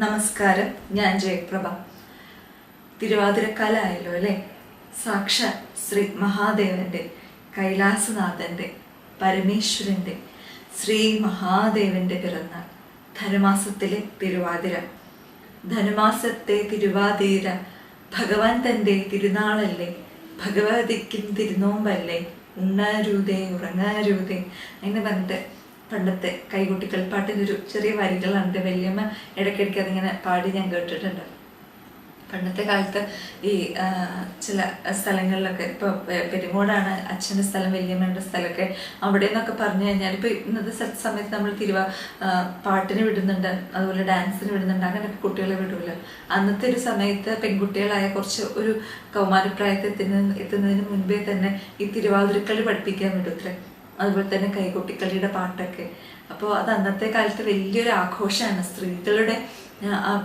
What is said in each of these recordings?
നമസ്കാരം. ഞാൻ ജയപ്രഭ. തിരുവാതിരക്കാലായല്ലോ അല്ലേ? സാക്ഷാ ശ്രീ മഹാദേവന്റെ കൈലാസനാഥന്റെ പരമേശ്വരന്റെ ശ്രീ മഹാദേവന്റെ പിറന്നാൾ ധനുമാസത്തിലെ തിരുവാതിര. ധനുമാസത്തെ തിരുവാതിര ഭഗവാൻ തന്റെ തിരുനാളല്ലേ? ഭഗവതിക്കും തിരുനോമ്പല്ലേ? ഉണ്ണാരൂതേ ഉറങ്ങാരൂതേ? എന്ന് പറഞ്ഞിട്ട് പണ്ടത്തെ കൈകുട്ടി പാട്ടിന്റെ ഒരു ചെറിയ വരികളാണ്. വലിയമ്മ ഇടയ്ക്കിടയ്ക്ക് അതിങ്ങനെ പാടി ഞാൻ കേട്ടിട്ടുണ്ട്. പണ്ടത്തെ കാലത്ത് ഈ ചില സ്ഥലങ്ങളിലൊക്കെ ഇപ്പോൾ പെരുമോടാണ് അച്ഛന്റെ സ്ഥലം വലിയമ്മയുടെ സ്ഥലമൊക്കെ അവിടെ നിന്നൊക്കെ പറഞ്ഞു കഴിഞ്ഞാൽ ഇപ്പോൾ ഇന്നത്തെ സമയത്ത് നമ്മൾ തിരുവ പാട്ടിന് വിടുന്നുണ്ട്. അതുപോലെ ഡാൻസിന് വിടുന്നുണ്ട്. അങ്ങനെയൊക്കെ കുട്ടികളെ വിടുമല്ലോ അന്നത്തെ ഒരു സമയത്ത് പെൺകുട്ടികളായ കുറച്ച് ഒരു കൗമാരപ്രായത്തിൽ എത്തുന്ന എത്തുന്നതിന് മുൻപേ തന്നെ ഈ തിരുവാതിരക്കളി പഠിപ്പിക്കാൻ വിടുത്രേ. അതുപോലെ തന്നെ കൈകൊട്ടിക്കളിയുടെ പാട്ടൊക്കെ. അപ്പോൾ അത് അന്നത്തെ കാലത്ത് വലിയൊരു ആഘോഷമാണ്. സ്ത്രീകളുടെ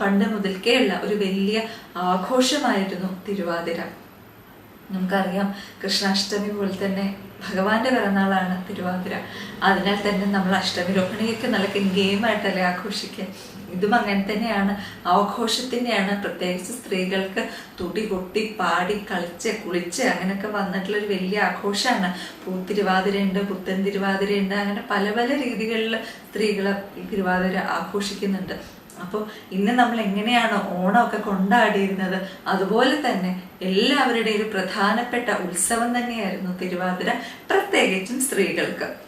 പണ്ട് മുതൽക്കേ ഉള്ള ഒരു വലിയ ആഘോഷമായിരുന്നു തിരുവാതിര. നമുക്കറിയാം കൃഷ്ണാഷ്ടമി പോലെ തന്നെ ഭഗവാന്റെ പിറന്നാളാണ് തിരുവാതിര. അതിനാൽ തന്നെ നമ്മൾ അഷ്ടമി രോഹിണിയൊക്കെ നല്ല ഗെയിമായിട്ടല്ലേ ആഘോഷിക്കുക. ഇതും അങ്ങനെ തന്നെയാണ്. ആഘോഷത്തിന്റെയാണ് പ്രത്യേകിച്ച് സ്ത്രീകൾക്ക് തുടി കൊട്ടി പാടി കളിച്ച് കുളിച്ച് അങ്ങനെയൊക്കെ വന്നിട്ടുള്ള ഒരു വലിയ ആഘോഷമാണ്. പൂത്തിരുവാതിരയുണ്ട് പുത്തൻ തിരുവാതിരയുണ്ട് അങ്ങനെ പല പല രീതികളിൽ സ്ത്രീകൾ തിരുവാതിര ആഘോഷിക്കുന്നുണ്ട്. അപ്പോൾ ഇന്ന് നമ്മൾ എങ്ങനെയാണ് ഓണമൊക്കെ കൊണ്ടാടിയിരുന്നത്? അതുപോലെ തന്നെ എല്ലാവരുടെയും പ്രധാനപ്പെട്ട ഉത്സവം തന്നെയായിരുന്നു തിരുവാതിര പ്രത്യേകിച്ചും സ്ത്രീകൾക്ക്.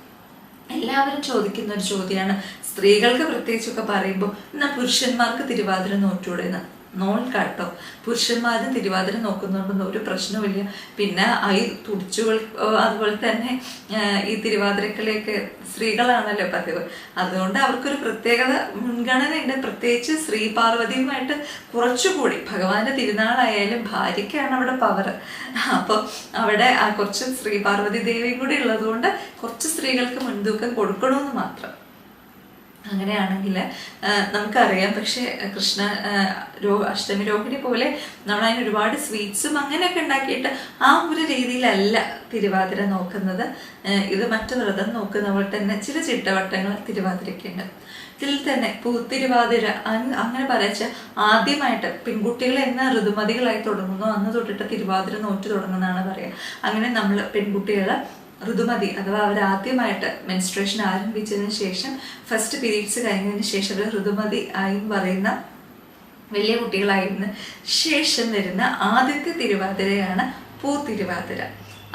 എല്ലാവരും ചോദിക്കുന്ന ഒരു ചോദ്യമാണ്. സ്ത്രീകൾക്ക് പ്രത്യേകിച്ചൊക്കെ പറയുമ്പോൾ എന്നാൽ പുരുഷന്മാർക്ക് തിരുവാതിര നോറ്റൂടെന്ന് നോൽക്കാട്ടോ പുരുഷന്മാരും തിരുവാതിര നോക്കുന്നുണ്ടെന്ന് ഒരു പ്രശ്നമില്ല പിന്നെ ഐ തുടിച്ചുകൾ അതുപോലെ തന്നെ ഈ തിരുവാതിരക്കളിയൊക്കെ സ്ത്രീകളാണല്ലോ പതിവ്. അതുകൊണ്ട് അവർക്കൊരു പ്രത്യേകത മുൻഗണനയുണ്ട്. പ്രത്യേകിച്ച് ശ്രീ പാർവതിയുമായിട്ട് കുറച്ചുകൂടി ഭഗവാന്റെ തിരുനാളായാലും ഭാര്യയ്ക്കാണ് അവിടെ പവർ അപ്പോൾ അവിടെ ആ കുറച്ച് ശ്രീ പാർവതി ദേവിയും കൂടി ഉള്ളതുകൊണ്ട് കുറച്ച് സ്ത്രീകൾക്ക് മുൻതൂക്കം കൊടുക്കണമെന്ന് മാത്രം. അങ്ങനെയാണെങ്കിൽ നമുക്കറിയാം. പക്ഷേ കൃഷ്ണ രോ അഷ്ടമി രോഹിണി പോലെ നമ്മൾ അതിന് ഒരുപാട് സ്വീറ്റ്സും അങ്ങനെയൊക്കെ ഉണ്ടാക്കിയിട്ട് ആ ഒരു രീതിയിലല്ല തിരുവാതിര നോക്കുന്നത്. ഇത് മറ്റു വ്രതം നോക്കുന്ന പോലെ തന്നെ ചില ചിട്ടവട്ടങ്ങൾ തിരുവാതിരയ്ക്കുണ്ട് ഇതിൽ തന്നെ പൂത്തിരുവാതിര അങ് അങ്ങനെ പറയച്ച ആദ്യമായിട്ട് പെൺകുട്ടികൾ എന്ന ഋതുമതികളായി തുടങ്ങുന്നു. അന്ന് തൊട്ടിട്ട് തിരുവാതിര നോറ്റ് തുടങ്ങുന്നതാണ് പറയുക. അങ്ങനെ നമ്മൾ പെൺകുട്ടികൾ ഋതുമതി അഥവാ അവർ ആദ്യമായിട്ട് മെൻസ്ട്രേഷൻ ആരംഭിച്ചതിന് ശേഷം ഫസ്റ്റ് പീരീഡ്സ് കഴിഞ്ഞതിന് ശേഷം അവർ ഋതുമതി ആയി പറയുന്ന വലിയ കുട്ടികളായിരുന്ന. ശേഷം വരുന്ന ആദ്യത്തെ തിരുവാതിരയാണ് പൂത്തിരുവാതിര.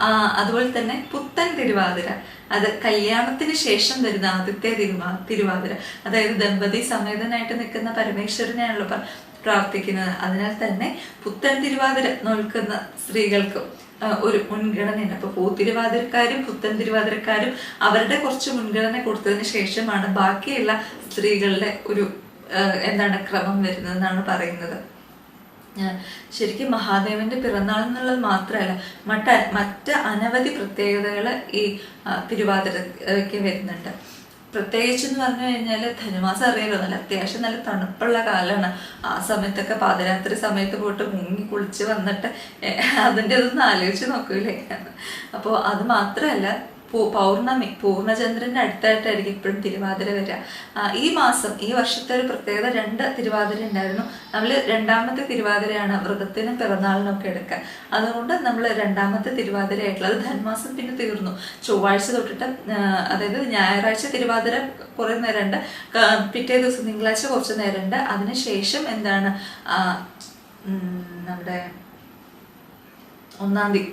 ആ, അതുപോലെ തന്നെ പുത്തൻ തിരുവാതിര. അത് കല്യാണത്തിന് ശേഷം വരുന്ന ആദ്യത്തെ തിരുവാ തിരുവാതിര. അതായത് ദമ്പതി സമേതനായിട്ട് നിൽക്കുന്ന പരമേശ്വരനെയാണല്ലോ പ- പ്രാർത്ഥിക്കുന്നത്. അതിനാൽ തന്നെ പുത്തൻ തിരുവാതിര നോൽക്കുന്ന സ്ത്രീകൾക്കും ഒരു മുൻഗണനയാണ്. അപ്പൊ പൂത്തിരുവാതിരക്കാരും പുത്തൻ തിരുവാതിരക്കാരും അവരുടെ കുറച്ച് മുൻഗണന കൊടുത്തതിന് ശേഷമാണ് ബാക്കിയുള്ള സ്ത്രീകളുടെ ഒരു എന്താണ് ക്രമം വരുന്നതെന്നാണ് പറയുന്നത്. ശരിക്കും മഹാദേവന്റെ പിറന്നാൾ എന്നുള്ളത് മാത്രമല്ല മറ്റ മറ്റ് അനവധി പ്രത്യേകതകൾ ഈ തിരുവാതിരയ്ക്ക് വരുന്നുണ്ട്. പ്രത്യേകിച്ച് എന്ന് പറഞ്ഞു കഴിഞ്ഞാൽ ധനുമാസം അറിയാലോ നല്ല അത്യാവശ്യം നല്ല തണുപ്പുള്ള കാലമാണ് ആ സമയത്തൊക്കെ പാതിരാത്രി സമയത്ത് പോയിട്ട് മുങ്ങി കുളിച്ച് വന്നിട്ട് അതിന്റെ ഇതൊന്നും ആലോചിച്ച് നോക്കൂലേ. അപ്പോൾ അത് മാത്രമല്ല പൗർണമി പൂർണചന്ദ്രന്റെ അടുത്തായിട്ടായിരിക്കും ഇപ്പോഴും തിരുവാതിര വരിക. ഈ മാസം ഈ വർഷത്തെ ഒരു പ്രത്യേകത രണ്ട് തിരുവാതിര ഉണ്ടായിരുന്നു. നമ്മൾ രണ്ടാമത്തെ തിരുവാതിരയാണ് വ്രതത്തിനും പിറന്നാളിനും ഒക്കെ എടുക്കുക. അതുകൊണ്ട് നമ്മൾ രണ്ടാമത്തെ തിരുവാതിരയായിട്ടുള്ള അത് ധന്മാസം പിന്നെ തീർന്നു. ചൊവ്വാഴ്ച തൊട്ടിട്ട് അതായത് ഞായറാഴ്ച തിരുവാതിര കുറേ നേരമുണ്ട്. പിറ്റേ ദിവസം തിങ്കളാഴ്ച കുറച്ച് നേരമുണ്ട്. അതിനുശേഷം എന്താണ്? നമ്മുടെ ഒന്നാം തീയതി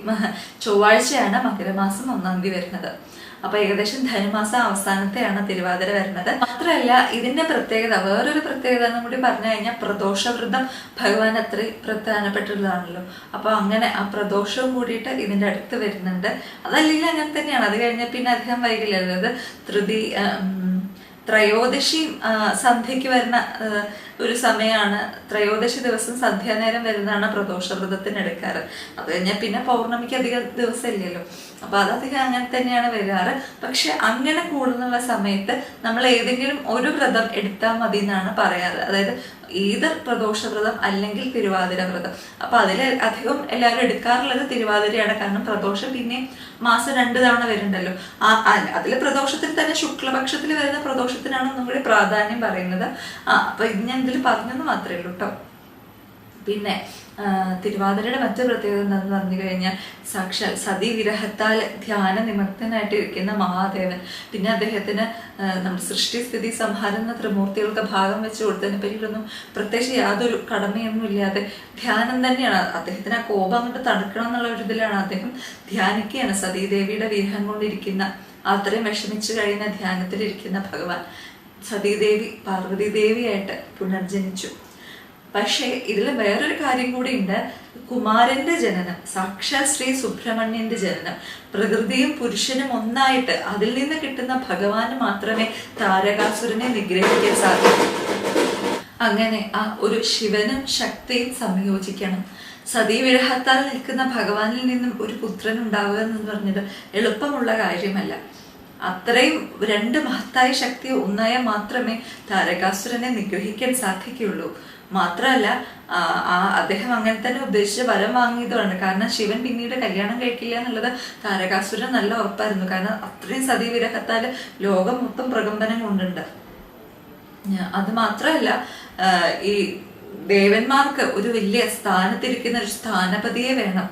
ചൊവ്വാഴ്ചയാണ് മകരമാസം ഒന്നാം തീയതി വരുന്നത്. അപ്പൊ ഏകദേശം ധനുമാസം അവസാനത്തെയാണ് തിരുവാതിര വരുന്നത്. മാത്രമല്ല ഇതിന്റെ പ്രത്യേകത വേറൊരു പ്രത്യേകത എന്നും കൂടി പറഞ്ഞു കഴിഞ്ഞാൽ പ്രദോഷവ്രതം ഭഗവാൻ അത്ര പ്രധാനപ്പെട്ടുള്ളതാണല്ലോ. അപ്പൊ അങ്ങനെ ആ പ്രദോഷവും കൂടിയിട്ട് ഇതിന്റെ അടുത്ത് വരുന്നുണ്ട്. അതല്ലെങ്കിൽ അങ്ങനെ തന്നെയാണ്. അത് കഴിഞ്ഞാൽ പിന്നെ അധികം വൈകില്ല അതായത് തൃതി ത്രയോദശി സന്ധ്യയ്ക്ക് വരുന്ന ഒരു സമയമാണ് ത്രയോദശി ദിവസം സന്ധ്യാനേരം വരുന്നതാണ് പ്രദോഷവ്രതത്തിന് എടുക്കാറ്. അത് കഴിഞ്ഞാൽ പിന്നെ പൗർണമിക്ക് അധികം ദിവസം ഇല്ലല്ലോ അപ്പൊ അതധികം അങ്ങനെ തന്നെയാണ് വരാറ്. പക്ഷെ അങ്ങനെ കൂടുന്നുള്ള സമയത്ത് നമ്മൾ ഏതെങ്കിലും ഒരു വ്രതം എടുത്താൽ മതി എന്നാണ് പറയാറ്. അതായത് ഈതർ പ്രദോഷവ്രതം അല്ലെങ്കിൽ തിരുവാതിര വ്രതം. അപ്പൊ അതിൽ അധികം എല്ലാവരും എടുക്കാറുള്ളത് തിരുവാതിരയാണ്. കാരണം പ്രദോഷം പിന്നെ മാസം രണ്ട് തവണ വരുന്നുണ്ടല്ലോ. ആ അതിൽ പ്രദോഷത്തിൽ തന്നെ ശുക്ലപക്ഷത്തിൽ വരുന്ന പ്രദോഷത്തിനാണ് ഒന്നും കൂടി പ്രാധാന്യം പറയുന്നത്. ആ അപ്പൊ ഇത് ഞാൻ ഇതിൽ പറഞ്ഞെന്ന് മാത്രമേ ഉള്ളൂ കേട്ടോ പിന്നെ തിരുവാതിരയുടെ മറ്റു പ്രത്യേകത എന്താണെന്ന് പറഞ്ഞു കഴിഞ്ഞാൽ സാക്ഷ സതി വിരഹത്താൽ ധ്യാന നിമഗ്നായിട്ട് ഇരിക്കുന്ന മഹാദേവൻ. പിന്നെ അദ്ദേഹത്തിന് നമ്മുടെ സൃഷ്ടി സ്ഥിതി സംഹാരം എന്ന ത്രിമൂർത്തികൾക്ക് ഭാഗം വെച്ച് കൊടുത്തതിനെ പറ്റിയിട്ടൊന്നും പ്രത്യേകിച്ച് യാതൊരു കടമയൊന്നും ഇല്ലാതെ ധ്യാനം തന്നെയാണ്. അദ്ദേഹത്തിന് ആ കോപം അങ്ങോട്ട് തണുക്കണം എന്നുള്ള ഒരു ഇതിലാണ് അദ്ദേഹം ധ്യാനിക്കുകയാണ്. സതീദേവിയുടെ വിരഹം കൊണ്ടിരിക്കുന്ന അത്രയും വിഷമിച്ചു കഴിയുന്ന ധ്യാനത്തിലിരിക്കുന്ന ഭഗവാൻ. സതീദേവി പാർവതീദേവിയായിട്ട് പുനർജനിച്ചു. പക്ഷേ ഇതിൽ വേറൊരു കാര്യം കൂടി ഉണ്ട്. കുമാരന്റെ ജനനം സാക്ഷാൽ ശ്രീ സുബ്രഹ്മണ്യന്റെ ജനനം പ്രകൃതിയും പുരുഷനും ഒന്നായിട്ട് അതിൽ നിന്ന് കിട്ടുന്ന ഭഗവാന് മാത്രമേ താരകാസുരനെ നിഗ്രഹിക്കാൻ സാധിക്കൂ. അങ്ങനെ ആ ഒരു ശിവനും ശക്തിയും സംയോജിക്കണം. സതീ സതീവിരഹത്താൽ നിൽക്കുന്ന ഭഗവാനിൽ നിന്നും ഒരു പുത്രൻ ഉണ്ടാവുക എന്ന് പറഞ്ഞത് എളുപ്പമുള്ള കാര്യമല്ല. അത്രയും രണ്ട് മഹത്തായ ശക്തി ഒന്നായാൽ മാത്രമേ താരകാസുരനെ നിഗ്രഹിക്കാൻ സാധിക്കുകയുള്ളൂ. മാത്രമല്ല അദ്ദേഹം അങ്ങനെ തന്നെ ഉദ്ദേശിച്ച് വരം വാങ്ങിയതുമാണ്. കാരണം ശിവൻ പിന്നീട് കല്യാണം കഴിക്കില്ല എന്നുള്ളത് താരകാസുരൻ നല്ല ഉറപ്പായിരുന്നു. കാരണം അത്രയും സതീവിരഹത്താൽ ലോകം മൊത്തം പ്രകമ്പനം കൊണ്ടുണ്ട്. അത് മാത്രമല്ല ഈ ദേവന്മാർക്ക് ഒരു വലിയ സ്ഥാനത്തിരിക്കുന്ന ഒരു സ്ഥാനപതിയെ വേണം.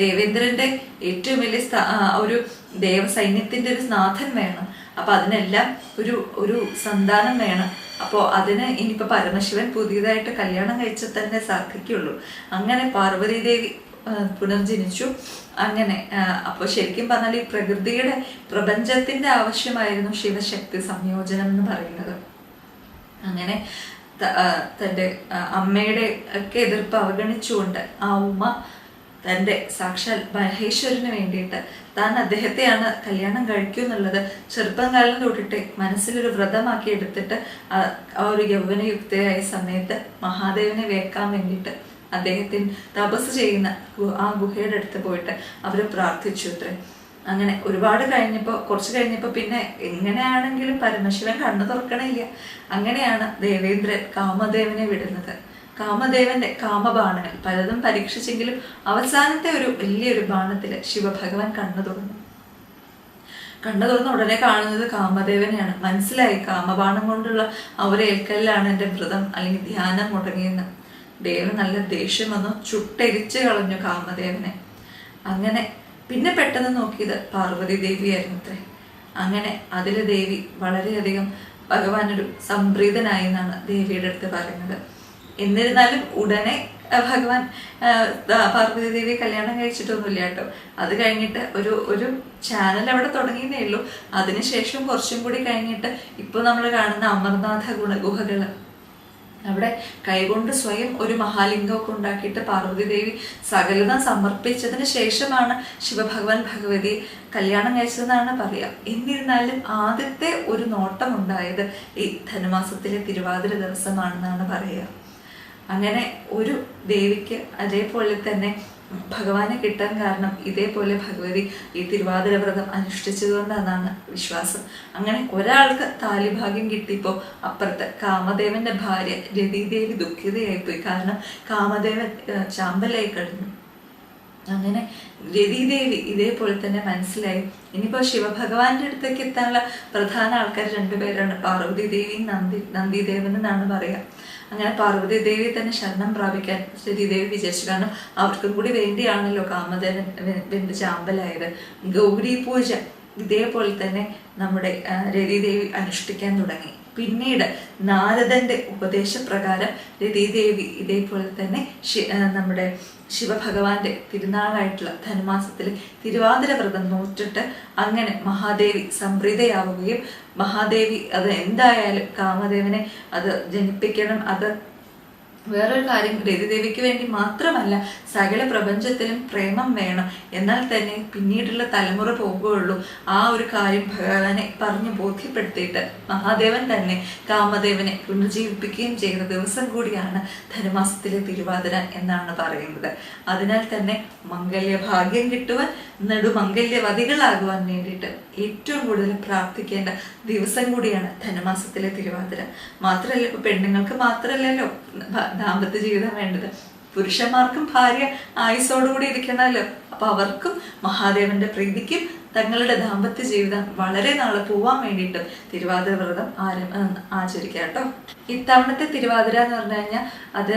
ദേവേന്ദ്രന്റെ ഏറ്റവും വലിയ ഒരു ദേവസൈന്യത്തിന്റെ ഒരു നാഥൻ വേണം. അപ്പൊ അതിനെല്ലാം ഒരു ഒരു സന്താനം വേണം. അപ്പോൾ അതിന് ഇനിയിപ്പോൾ പരമശിവൻ പുതിയതായിട്ട് കല്യാണം കഴിച്ചാൽ തന്നെ സാധിക്കുള്ളൂ. അങ്ങനെ പാർവതീദേവി പുനർജനിച്ചു. അങ്ങനെ അപ്പോൾ ശരിക്കും പറഞ്ഞാൽ ഈ പ്രകൃതിയുടെ പ്രപഞ്ചത്തിന്റെ ആവശ്യമായിരുന്നു ശിവശക്തി സംയോജനം എന്ന് പറയുന്നത്. അങ്ങനെ തന്റെ അമ്മയുടെ ഒക്കെ എതിർപ്പ് അവഗണിച്ചുകൊണ്ട് ആ ഉമ്മ തന്റെ സാക്ഷാൽ മഹേശ്വരന് വേണ്ടിയിട്ട് താൻ അദ്ദേഹത്തെയാണ് കല്യാണം കഴിക്കൂ എന്നുള്ളത് ചെറുപ്പം കാലം തൊട്ടിട്ട് മനസ്സിലൊരു വ്രതമാക്കി എടുത്തിട്ട് ആ ഒരു യൗവനയുക്തയായ സമയത്ത് മഹാദേവനെ വേക്കാൻ വേണ്ടിയിട്ട് അദ്ദേഹത്തിന് തപസ് ചെയ്യുന്ന ആ ഗുഹയുടെ അടുത്ത് പോയിട്ട് അവർ പ്രാർത്ഥിച്ചു അത്രേ. അങ്ങനെ ഒരുപാട് കഴിഞ്ഞപ്പോൾ കുറച്ച് കഴിഞ്ഞപ്പോൾ പിന്നെ എങ്ങനെയാണെങ്കിലും പരമശിവൻ കണ്ണു തുറക്കണില്ല. അങ്ങനെയാണ് ദേവേന്ദ്രൻ കാമദേവനെ വിടുന്നത്. കാമദേവന്റെ കാമബാണകൾ. പലതും പരീക്ഷിച്ചെങ്കിലും അവസാനത്തെ ഒരു വലിയൊരു ബാണത്തിൽ ശിവഭഗവാൻ കണ്ണു തുറന്നു. കണ്ണു തുറന്ന ഉടനെ കാണുന്നത് കാമദേവനെയാണ്. മനസ്സിലായി കാമബാണം കൊണ്ടുള്ള അവരെ ഒരു ഏൽക്കലിലാണ് എന്റെ വ്രതം അല്ലെങ്കിൽ ധ്യാനം മുടങ്ങിയെന്ന്. ദേവൻ നല്ല ദേഷ്യം വന്നു ചുട്ടെരിച്ച് കളഞ്ഞു കാമദേവനെ. അങ്ങനെ പിന്നെ പെട്ടെന്ന് നോക്കിയത് പാർവതി ദേവിയായിരുന്നു അത്രേ. അങ്ങനെ അതിലെ ദേവി വളരെയധികം ഭഗവാൻ ഒരു സംപ്രീതനായി എന്നാണ് ദേവിയുടെ അടുത്ത് പറയുന്നത്. എന്നിരുന്നാലും ഉടനെ ഭഗവാൻ പാർവതി ദേവി കല്യാണം കഴിച്ചിട്ടൊന്നുമില്ല കേട്ടോ. അത് കഴിഞ്ഞിട്ട് ഒരു ഒരു ചാനൽ അവിടെ തുടങ്ങിയതേ ഉള്ളൂ. അതിനുശേഷം കുറച്ചും കൂടി കഴിഞ്ഞിട്ട് ഇപ്പോൾ നമ്മൾ കാണുന്ന അമർനാഥ ഗുണ ഗുഹകൾ അവിടെ കൈകൊണ്ട് സ്വയം ഒരു മഹാലിംഗമൊക്കെ ഉണ്ടാക്കിയിട്ട് പാർവതി ദേവി സകലത സമർപ്പിച്ചതിന് ശേഷമാണ് ശിവഭഗവാൻ ഭഗവതി കല്യാണം കഴിച്ചതെന്നാണ് പറയാം എന്നിരുന്നാലും ആദ്യത്തെ ഒരു നോട്ടം ഉണ്ടായത് ഈ ധനുമാസത്തിലെ തിരുവാതിര ദിവസമാണെന്നാണ് പറയുക. അങ്ങനെ ഒരു ദേവിക്ക് അതേപോലെ തന്നെ ഭഗവാനെ കിട്ടാൻ കാരണം ഇതേപോലെ ഭഗവതി ഈ തിരുവാതിര വ്രതം അനുഷ്ഠിച്ചതുകൊണ്ടാണെന്നാണ് വിശ്വാസം. അങ്ങനെ ഒരാൾക്ക് താലിഭാഗ്യം കിട്ടിയപ്പോൾ അപ്പുറത്ത് കാമദേവന്റെ ഭാര്യ രതിദേവി ദുഃഖിതയായിപ്പോയി. കാരണം കാമദേവൻ ചാമ്പലായി കഴിഞ്ഞു. അങ്ങനെ രതിദേവി ഇതേപോലെ തന്നെ മനസ്സിലായി. ഇനിയിപ്പോൾ ശിവഭഗവാന്റെ അടുത്തേക്ക് എത്താനുള്ള പ്രധാന ആൾക്കാർ രണ്ടുപേരാണ്. പാർവതി ദേവി നന്ദി നന്ദിദേവൻ എന്നാണ് പറയാം. അങ്ങനെ പാർവതി ദേവി തന്നെ ശരണം പ്രാപിക്കാൻ ശ്രീദേവി വിചാരിച്ചു. കാരണം അവർക്കും കൂടി വേണ്ടിയാണല്ലോ കാമദേവൻ വെ- അമ്പലായത് ഗൗരി പൂജ ഇതേപോലെ തന്നെ നമ്മുടെ രതിദേവി അനുഷ്ഠിക്കാൻ തുടങ്ങി. പിന്നീട് നാരദന്റെ ഉപദേശപ്രകാരം രതിദേവി ഇതേപോലെ തന്നെ നമ്മുടെ ശിവഭഗവാന്റെ തിരുനാളായിട്ടുള്ള ധനുമാസത്തിൽ തിരുവാതിര വ്രതം നോറ്റിട്ട് അങ്ങനെ മഹാദേവി സംപ്രീതയാവുകയും മഹാദേവി അത് എന്തായാലും കാമദേവനെ അത് ജനിപ്പിക്കണം അത് വേറൊരു കാര്യം രതിദേവിക്ക് വേണ്ടി മാത്രമല്ല സകല പ്രപഞ്ചത്തിലും പ്രേമം വേണം. എന്നാൽ തന്നെ പിന്നീടുള്ള തലമുറ പോകുകയുള്ളൂ. ആ ഒരു കാര്യം ഭഗവാനെ പറഞ്ഞ് ബോധ്യപ്പെടുത്തിയിട്ട് മഹാദേവൻ തന്നെ കാമദേവനെ പുനർജീവിപ്പിക്കുകയും ചെയ്യുന്ന ദിവസം കൂടിയാണ് ധനുമാസത്തിലെ തിരുവാതിര എന്നാണ് പറയുന്നത്. അതിനാൽ തന്നെ മംഗല്യ ഭാഗ്യം കിട്ടുവാൻ നെടുമംഗല്യവതികളാകുവാൻ വേണ്ടിയിട്ട് ഏറ്റവും കൂടുതൽ പ്രാർത്ഥിക്കേണ്ട ദിവസം കൂടിയാണ് ധനുമാസത്തിലെ തിരുവാതിര. മാത്രമല്ല പെണ്ണുങ്ങൾക്ക് മാത്രമല്ലല്ലോ ദാമ്പത്യ ജീവിതം വേണ്ടത്. പുരുഷന്മാർക്കും ഭാര്യ ആയുസോടുകൂടി ഇരിക്കണമല്ലോ. അപ്പൊ അവർക്കും മഹാദേവന്റെ പ്രീതിക്കും തങ്ങളുടെ ദാമ്പത്യ ജീവിതം വളരെ നാളെ പോവാൻ വേണ്ടിയിട്ടും തിരുവാതിര വ്രതം ആരം ആചരിക്കാം കേട്ടോ. ഇത്തവണത്തെ തിരുവാതിര എന്ന് പറഞ്ഞു കഴിഞ്ഞാൽ അത്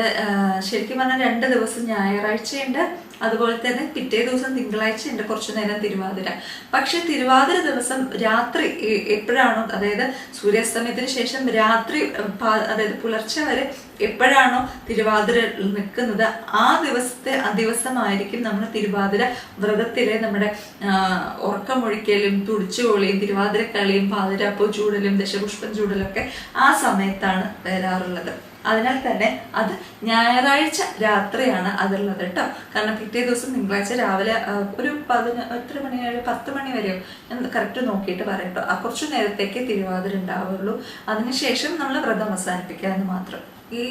ശരിക്കും പറഞ്ഞാൽ രണ്ട് ദിവസം ഞായറാഴ്ചയുണ്ട്. അതുപോലെ തന്നെ പിറ്റേ ദിവസം തിങ്കളാഴ്ച ഉണ്ട് കുറച്ചു നേരം തിരുവാതിര. പക്ഷെ തിരുവാതിര ദിവസം രാത്രി എപ്പോഴാണോ അതായത് സൂര്യാസ്തമയത്തിന് ശേഷം രാത്രി അതായത് പുലർച്ചെ വരെ എപ്പോഴാണോ തിരുവാതിര നിൽക്കുന്നത് ആ ദിവസത്തെ ആ ദിവസമായിരിക്കും നമ്മൾ തിരുവാതിര വ്രതത്തിലെ നമ്മുടെ ഉറക്കമൊഴിക്കലും തുടിച്ചുകൊളിയും തിരുവാതിരക്കളിയും പാതിരാപ്പൂ ചൂടലും ദശപുഷ്പം ചൂടലും ഒക്കെ ആ സമയത്താണ് വരാറുള്ളത്. അതിനാൽ തന്നെ അത് ഞായറാഴ്ച രാത്രിയാണ് അതുള്ളത് കേട്ടോ. കാരണം പിറ്റേ ദിവസം തിങ്കളാഴ്ച രാവിലെ ഒരു പതിന എത്ര മണി ഒരു പത്ത് മണി വരെയോ ഞാൻ കറക്റ്റ് നോക്കിയിട്ട് പറയട്ടോ. ആ കുറച്ച് നേരത്തേക്ക് തിരുവാതിര ഉണ്ടാവുള്ളൂ. അതിനുശേഷം നമ്മൾ വ്രതം അവസാനിപ്പിക്കുക എന്ന് മാത്രം. ഈ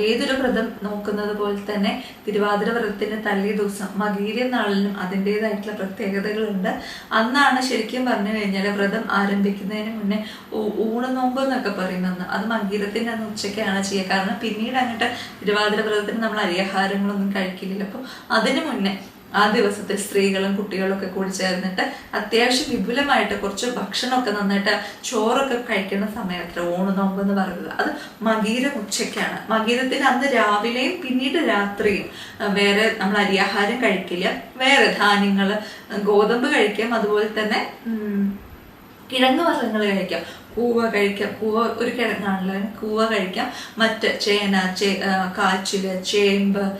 ഏതൊരു വ്രതം നോക്കുന്നത് പോലെ തന്നെ തിരുവാതിര വ്രതത്തിന് തലേ ദിവസം മകീര നാളിനും അതിന്റെതായിട്ടുള്ള പ്രത്യേകതകളുണ്ട്. അന്നാണ് ശരിക്കും പറഞ്ഞു കഴിഞ്ഞാൽ വ്രതം ആരംഭിക്കുന്നതിന് മുന്നേ ഊണ നോമ്പ് എന്നൊക്കെ പറയുന്നത്. അത് മകീരത്തിന്റെ അന്ന് ഉച്ചയ്ക്കാണ് ചെയ്യുക. കാരണം പിന്നീട് അങ്ങോട്ട് തിരുവാതിര വ്രതത്തിന് നമ്മൾ അരിയാഹാരങ്ങളൊന്നും കഴിക്കില്ലല്ലോ. അപ്പം അതിനു മുന്നേ ആ ദിവസത്തിൽ സ്ത്രീകളും കുട്ടികളും ഒക്കെ കൂടി ചേർന്നിട്ട് അത്യാവശ്യം വിപുലമായിട്ട് കുറച്ച് ഭക്ഷണമൊക്കെ നന്നായിട്ട് ചോറൊക്കെ കഴിക്കുന്ന സമയത്ത് ഊണ് നോമ്പ് എന്ന് പറയുന്നത്. അത് മകീരം ഉച്ചയ്ക്കാണ്. മകീരത്തിന് അന്ന് രാവിലെയും പിന്നീട് രാത്രിയും. വേറെ നമ്മൾ അരിയാഹാരം കഴിക്കില്ല. വേറെ ധാന്യങ്ങൾ ഗോതമ്പ് കഴിക്കാം. അതുപോലെ തന്നെ കിഴങ്ങ് വർഗങ്ങൾ കഴിക്കാം. കൂവ കഴിക്കാം. കൂവ ഒരു കിഴങ്ങാണല്ലോ. കൂവ കഴിക്കാം. മറ്റ് ചേന ചേ കാച്ചിൽ ചേമ്പ്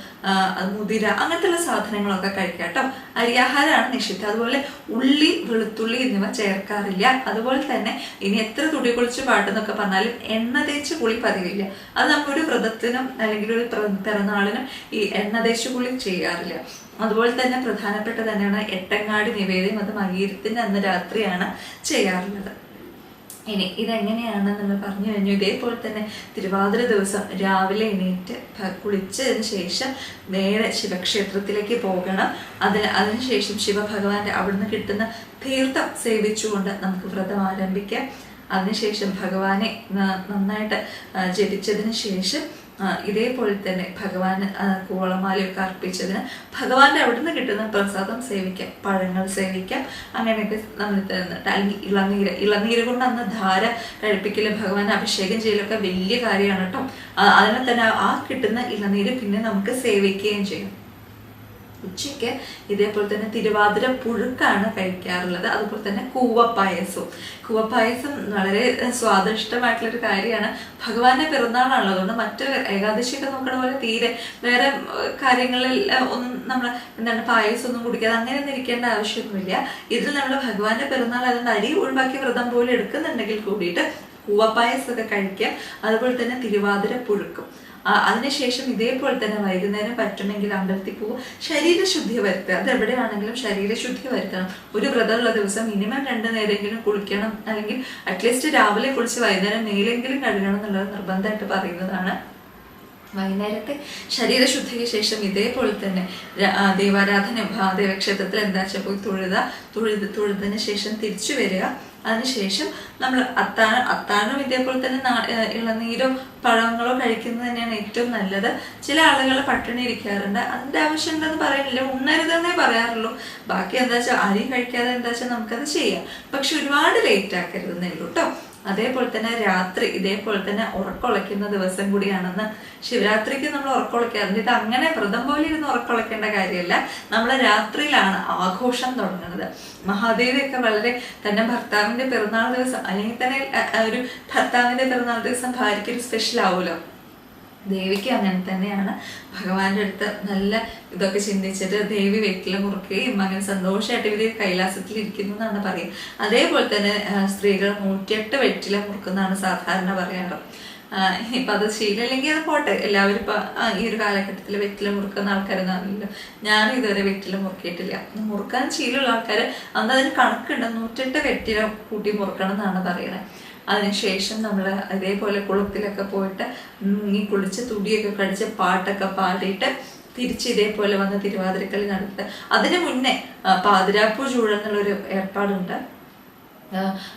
മുതിര അങ്ങനത്തെയുള്ള സാധനങ്ങളൊക്കെ കഴിക്കാം കേട്ടോ. അരിയാഹാരമാണ് നിഷിദ്ധം. അതുപോലെ ഉള്ളി വെളുത്തുള്ളി എന്നിവ ചേർക്കാറില്ല. അതുപോലെ തന്നെ ഇനി എത്ര തുടി കുളിച്ച് പാട്ടെന്നൊക്കെ പറഞ്ഞാലും എണ്ണ തേച്ച് കുളി പതിവില്ല. അത് നമ്മളൊരു വ്രതത്തിനും അല്ലെങ്കിൽ ഒരു പിറ- പിറന്നാളിനും ഈ എണ്ണ തേച്ച് കുളി ചെയ്യാറില്ല. അതുപോലെ തന്നെ പ്രധാനപ്പെട്ട തന്നെയാണ് എട്ടങ്ങാടി നിവേദ്യം. അത് മകീരത്തിന്റെ അന്ന് രാത്രിയാണ് ചെയ്യാറുള്ളത്. ഇനി ഇതെങ്ങനെയാണെന്ന് പറഞ്ഞു കഴിഞ്ഞു. ഇതേപോലെ തന്നെ തിരുവാതിര ദിവസം രാവിലെ എണീറ്റ് കുളിച്ചതിന് ശേഷം നേരെ ശിവക്ഷേത്രത്തിലേക്ക് പോകണം. അതിന് അതിനുശേഷം ശിവഭഗവാന്റെ അവിടുന്ന് കിട്ടുന്ന തീർത്ഥം സേവിച്ചുകൊണ്ട് നമുക്ക് വ്രതം ആരംഭിക്കാം. അതിനുശേഷം ഭഗവാനെ നന്നായിട്ട് ജപിച്ചതിന് ശേഷം ഇതേപോലെ തന്നെ ഭഗവാൻ കൂവളമാലയൊക്കെ അർപ്പിച്ചതിന് ഭഗവാന്റെ അവിടുന്ന് കിട്ടുന്ന പ്രസാദം സേവിക്കാം പഴങ്ങൾ സേവിക്കാം അങ്ങനെയൊക്കെ നമ്മൾ തരുന്നുണ്ട്. അല്ലെങ്കിൽ ഇളനീര് ഇളനീര് കൊണ്ട് അന്ന് ധാര കഴിപ്പിക്കലും ഭഗവാൻ അഭിഷേകം ചെയ്യലൊക്കെ വലിയ കാര്യമാണ് കേട്ടോ. അതിനെ തന്നെ ആ കിട്ടുന്ന ഇളനീര് പിന്നെ നമുക്ക് സേവിക്കുകയും ചെയ്യും. ഉച്ചയ്ക്ക് ഇതേപോലെ തന്നെ തിരുവാതിര പുഴുക്കാണ് കഴിക്കാറുള്ളത്. അതുപോലെ തന്നെ കൂവപ്പായസവും കൂവപ്പായസം വളരെ സ്വാദിഷ്ടമായിട്ടുള്ള ഒരു കാര്യമാണ്. ഭഗവാന്റെ പിറന്നാളാണല്ലോ അതുകൊണ്ട് മറ്റ് ഏകാദശിയൊക്കെ നോക്കണ പോലെ തീരെ വേറെ കാര്യങ്ങളിൽ ഒന്നും നമ്മൾ എന്താണ് പായസം ഒന്നും കുടിക്കാതെ അങ്ങനെയൊന്നും ഇരിക്കേണ്ട ആവശ്യമൊന്നുമില്ല. ഇതിൽ നമ്മൾ ഭഗവാന്റെ പിറന്നാൾ അതുകൊണ്ട് അരി ഒഴിവാക്കി വ്രതം പോലെ എടുക്കുന്നുണ്ടെങ്കിൽ കൂടിയിട്ട് കൂവപ്പായസമൊക്കെ കഴിക്കാം അതുപോലെ തന്നെ തിരുവാതിര പുഴുക്കും. അതിനുശേഷം ഇതേപോലെ തന്നെ വൈകുന്നേരം പറ്റുമെങ്കിൽ അമ്പലത്തിൽ പോകും ശരീരശുദ്ധി വരുത്തുക. അത് എവിടെയാണെങ്കിലും ശരീരശുദ്ധി വരുത്തണം. ഒരു വ്രതമുള്ള ദിവസം മിനിമം രണ്ട് നേരമെങ്കിലും കുളിക്കണം. അല്ലെങ്കിൽ അറ്റ്ലീസ്റ്റ് രാവിലെ കുളിച്ച് വൈകുന്നേരം മേലെങ്കിലും കഴുകണം എന്നുള്ളത് നിർബന്ധമായിട്ട് പറയുന്നതാണ്. വൈകുന്നേരത്തെ ശരീരശുദ്ധിക്ക് ശേഷം ഇതേപോലെ തന്നെ ദൈവാരാധന മഹാദേവ ക്ഷേത്രത്തിൽ എന്താ വെച്ചാൽ പോയി തൊഴുത തൊഴുത് തൊഴുതിന് ശേഷം തിരിച്ചു വരിക. അതിനുശേഷം നമ്മൾ അത്താനം അത്താനം ഇതേപോലെ തന്നെ ഇളനീരോ പഴങ്ങളോ കഴിക്കുന്നത് തന്നെയാണ് ഏറ്റവും നല്ലത്. ചില ആളുകൾ പട്ടിണി ഇരിക്കാറുണ്ട്. അതിന്റെ ആവശ്യം ഉണ്ടെന്ന് പറയുന്നില്ല. ഉണ്ണരുതെന്നേ പറയാറുള്ളൂ. ബാക്കി എന്താ വെച്ചാൽ അരി കഴിക്കാതെ എന്താ വെച്ചാൽ നമുക്കത് ചെയ്യാം. പക്ഷെ ഒരുപാട് ലേറ്റ് ആക്കരുതെന്നേ ഉള്ളൂ കേട്ടോ അതേപോലെ തന്നെ രാത്രി ഇതേപോലെ തന്നെ ഉറക്കൊളയ്ക്കുന്ന ദിവസം കൂടിയാണെന്ന് ശിവരാത്രിക്ക് നമ്മൾ ഉറക്കൊളയ്ക്കാറുണ്ട് ഇത് അങ്ങനെ വ്രതം പോലെ ഇരുന്ന് ഉറക്കൊളയ്ക്കേണ്ട കാര്യമല്ല. നമ്മൾ രാത്രിയിലാണ് ആഘോഷം തുടങ്ങുന്നത്. മഹാദേവിയൊക്കെ വളരെ തന്നെ ഭർത്താവിന്റെ പിറന്നാൾ ദിവസം അല്ലെങ്കിൽ തന്നെ ഒരു ഭർത്താവിന്റെ പിറന്നാൾ ദിവസം ഭാര്യയ്ക്ക് ഒരു സ്പെഷ്യൽ ആവുമല്ലോ ദേവിക്ക് അങ്ങനെ തന്നെയാണ്. ഭഗവാന്റെ അടുത്ത് നല്ല ഇതൊക്കെ ചിന്തിച്ചിട്ട് ദേവി വെറ്റില മുറുക്കുകയും അങ്ങനെ സന്തോഷമായിട്ട് ഇവർ കൈലാസത്തിൽ ഇരിക്കുന്നു എന്നാണ് പറയുക. അതേപോലെ തന്നെ സ്ത്രീകൾ നൂറ്റിയെട്ട് വെറ്റില മുറുക്കുന്നതാണ് സാധാരണ പറയാറ്. ഇപ്പൊ അത് ശീലമില്ലെങ്കിൽ അത് പോട്ടെ. എല്ലാവരും ഇപ്പൊ ഈ ഒരു കാലഘട്ടത്തിൽ വെറ്റില മുറുക്കുന്ന ആൾക്കാരെന്നാണല്ലോ ഞാനും ഇതുവരെ വെറ്റില മുറുക്കിയിട്ടില്ല. മുറുക്കാൻ ശീലമുള്ള ആൾക്കാർ അന്ന് അതിന് കണക്കുണ്ട്. നൂറ്റെട്ട് വെറ്റില കൂട്ടി മുറുക്കണം എന്നാണ് പറയണത് അതിനുശേഷം നമ്മൾ ഇതേപോലെ കുളത്തിലൊക്കെ പോയിട്ട് മുങ്ങി കുളിച്ച് തുടിയൊക്കെ കടിച്ച് പാട്ടൊക്കെ പാടിയിട്ട് തിരിച്ച് ഇതേപോലെ വന്ന് തിരുവാതിരക്കളി നടത്തുക. അതിനു മുന്നേ പാതിരാപ്പൂ ചൂട് എന്നുള്ളൊരു ഏർപ്പാടുണ്ട്.